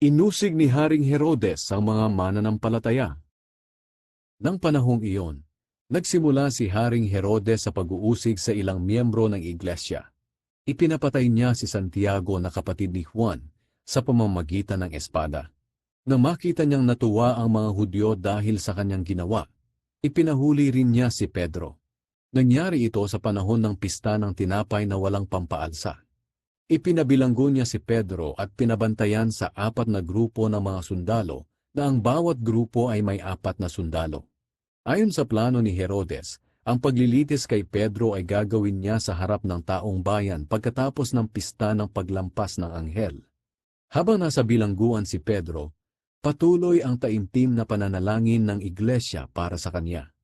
Inusig ni Haring Herodes ang mga mananampalataya. Nang panahong iyon, nagsimula si Haring Herodes sa pag-uusig sa ilang miyembro ng iglesia. Ipinapatay niya si Santiago na kapatid ni Juan sa pamamagitan ng espada. Nang makita niyang natuwa ang mga Hudyo dahil sa kanyang ginawa, ipinahuli rin niya si Pedro. Nangyari ito sa panahon ng pista ng tinapay na walang pampaalsa. Ipinabilanggo niya si Pedro at pinabantayan sa apat na grupo ng mga sundalo na ang bawat grupo ay may apat na sundalo. Ayon sa plano ni Herodes, ang paglilitis kay Pedro ay gagawin niya sa harap ng taong bayan pagkatapos ng pista ng paglampas ng anghel. Habang nasa bilangguan si Pedro, patuloy ang taimtim na pananalangin ng iglesia para sa kanya.